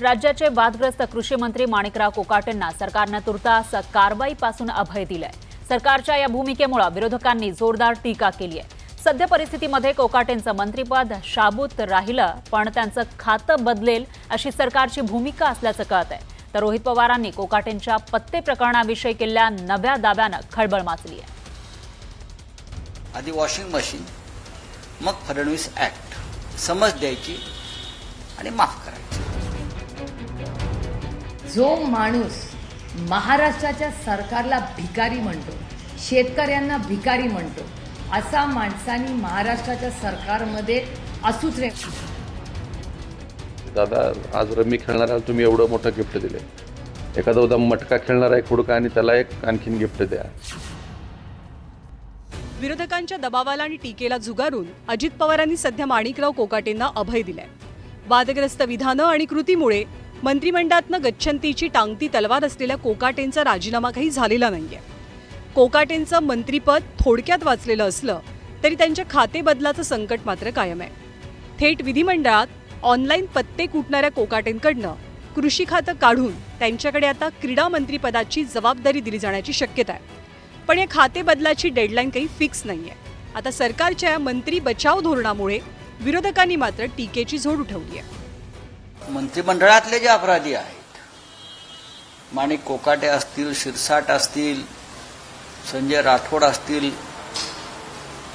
राज्याचे वादग्रस्त कृषी मंत्री माणिकराव कोकाटेंना सरकारनं तुर्तास कारवाईपासून अभय दिलंय. सरकारच्या या भूमिकेमुळे विरोधकांनी जोरदार टीका केली आहे. सध्या परिस्थितीमध्ये कोकाटेंचं मंत्रिपद शाबूत राहिलं पण त्यांचं खातं बदलेल अशी सरकारची भूमिका असल्याचं कळत आहे तर रोहित पवारांनी कोकाटेंच्या पत्ते प्रकरणाविषयी केलेल्या नव्या दाव्यानं खळबळ माचली आहे. आधी वॉशिंग मशीन मग फडणवीस ऍक्ट समज द्यायची आणि माफ करायची. जो माणूस महाराष्ट्राच्या सरकारला भिकारी म्हणतो शेतकऱ्यांना भिकारी म्हणतो असा माणसांनी महाराष्ट्राच्या सरकारमध्ये असूच रे दादा आज रमी खेळणाऱ्याला तुम्ही एवढं मोठं गिफ्ट दिले. एखादा उदा मटका खेळणारा एक हुडका आणि त्याला एक आणखीन गिफ्ट द्या. विरोधकांच्या दबावाला आणि टीकेला झुगारून अजित पवारांनी सध्या माणिकराव कोकाटेंना अभय दिलंय. वादग्रस्त विधानं आणि कृतीमुळे मंत्रिमंडळातनं गच्छंतीची टांगती तलवार असलेल्या कोकाटेंचा राजीनामा काही झालेला नाहीये. कोकाटेंचं मंत्रीपद थोडक्यात वाचलेलं असलं तरी त्यांच्या खाते बदलाचं संकट मात्र कायम आहे. थेट विधिमंडळात ऑनलाईन पत्ते कुटणाऱ्या कोकाटेंकडनं कृषी खातं काढून त्यांच्याकडे आता क्रीडा मंत्रीपदाची जबाबदारी दिली जाण्याची शक्यता आहे. पण या खाते बदलाची डेडलाईन काही फिक्स नाहीये. आता सरकारच्या मंत्री बचाव धोरणामुळे विरोधकांनी मात्र टीकेची झोड उठवली आहे. मंत्रिमंडळातले जे अपराधी आहेत माणिक कोकाटे असतील शिरसाट असतील संजय राठोड असतील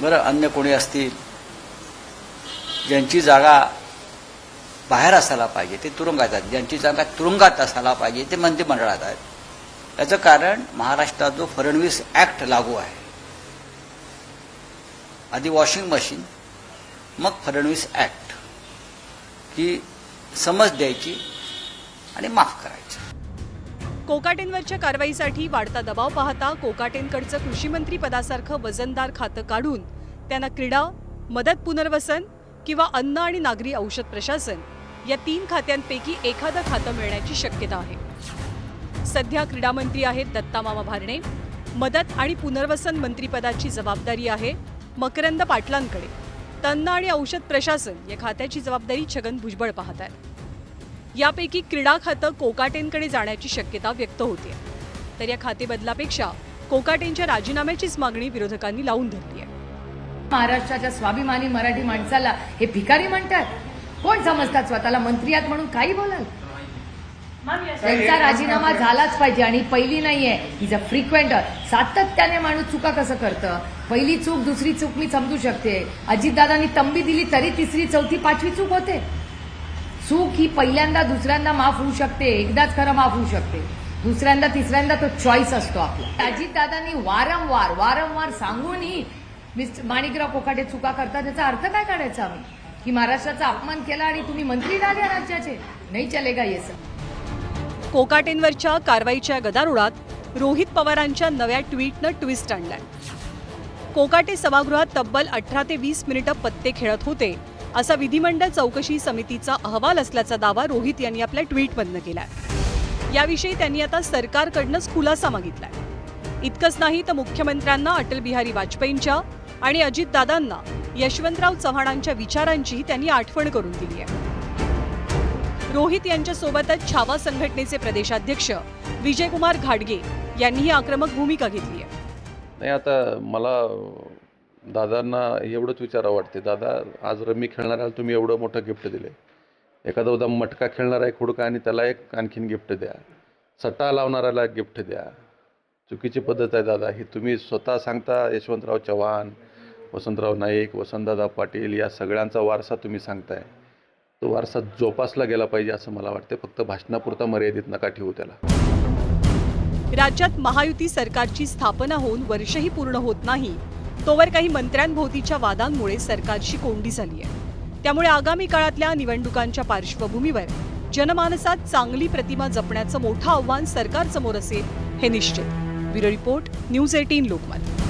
बरं अन्य कोणी असतील ज्यांची जागा बाहेर असायला पाहिजे ते तुरुंगात आहेत. ज्यांची जागा तुरुंगात असायला पाहिजे ते मंत्रिमंडळात आहेत. याचं कारण महाराष्ट्रात जो फडणवीस ॲक्ट लागू आहे आधी वॉशिंग मशीन मग फडणवीस ॲक्ट की समज द्यायची आणि माफ करायचं. कोकाटेंवरच्या कारवाईसाठी वाढता दबाव पाहता कोकाटेंकडचं कृषी मंत्री पदासारखं वजनदार खातं काढून त्यांना क्रीडा मदत पुनर्वसन किंवा अन्न आणि नागरी औषध प्रशासन या तीन खात्यांपैकी एखादं खातं मिळण्याची शक्यता आहे. सध्या क्रीडा मंत्री आहेत दत्तामामा भारणे. मदत आणि पुनर्वसन मंत्रिपदाची जबाबदारी आहे मकरंद पाटलांकडे. तन्न आणि औषध प्रशासन या खात्याची जबाबदारी छगन भुजबळ पाहत आहेत यापैकी क्रीडा खातं कोकाटेंकडे जाण्याची शक्यता व्यक्त होते तर या खाते बदलापेक्षा कोकाटेंच्या राजीनाम्याचीच मागणी विरोधकांनी लावून धरली आहे महाराष्ट्राच्या स्वाभिमानी मराठी माणसाला हे भिकारी म्हणतात. कोण समजतात स्वतःला? मंत्री आहात म्हणून काही बोलाल. त्यांचा राजीनामा झालाच पाहिजे आणि पहिली नाहीये. इज अ फ्रिक्वेंट सातत्याने माणूस चुका कसं करतं? पहिली चूक दुसरी चूक मी समजू शकते. अजितदादांनी तंबी दिली तरी तिसरी चौथी पाचवी चूक होते. चूक ही पहिल्यांदा दुसऱ्यांदा माफ होऊ शकते. एकदाच खरं माफ होऊ शकते. दुसऱ्यांदा तिसऱ्यांदा तो चॉईस असतो आपला. अजितदादांनी वारंवार वारंवार सांगूनही मिस्टर माणिकराव कोकाटे चुका करतात. त्याचा अर्थ काय काढायचा आम्ही? की महाराष्ट्राचा अपमान केला आणि तुम्ही मंत्री झाले राज्याचे? नाही चलेगा ये सर कोकाटेंवरच्या कारवाईच्या गदारोळात रोहित पवारांच्या नव्या ट्विटनं ट्विस्ट आणलाय. कोकाटे सभागृहात तब्बल अठरा ते वीस मिनिटं पत्ते खेळत होते असा विधिमंडळ चौकशी समितीचा अहवाल असल्याचा दावा रोहित यांनी आपल्या ट्विटमधनं केलाय. याविषयी त्यांनी आता सरकारकडनंच खुलासा मागितलाय. इतकंच नाही तर मुख्यमंत्र्यांना अटल बिहारी वाजपेयींच्या आणि अजितदादांना यशवंतराव चव्हाणांच्या विचारांची त्यांनी आठवण करून दिली आहे. रोहित यांच्यासोबतच छावा संघटनेचे प्रदेशाध्यक्ष विजयकुमार घाडगे यांनीही आक्रमक भूमिका घेतली आहे. नाही आता मला दादांना एवढंच विचारावं वाटते दादा आज रमी खेळणाऱ्याला तुम्ही एवढं मोठं गिफ्ट दिले एखादा उदा मटका खेळणारा एक हुडका आणि त्याला एक आणखीन गिफ्ट द्या. सट्टा लावणाऱ्याला एक गिफ्ट द्या. चुकीची पद्धत आहे दादा. ही तुम्ही स्वतः सांगता यशवंतराव चव्हाण वसंतराव नाईक वसंतदादा पाटील या सगळ्यांचा वारसा तुम्ही सांगताय. तो वारसा जोपासला गेला पाहिजे असं मला वाटते फक्त भाषणापुरता मर्यादित नका ठेवू त्याला. राज्यात महायुती सरकारची स्थापना होऊन वर्षही पूर्ण होत नाही. तोवर काही मंत्र्यांभोवतीच्या वादांमुळे सरकारची कोंडी झाली आहे त्यामुळे आगामी काळातल्या निवडणुकांच्या पार्श्वभूमीवर जनमानसात चांगली प्रतिमा जपण्याचं मोठं आव्हान सरकारसमोर असेल हे निश्चित. Bureau report News eighteen Lokmat.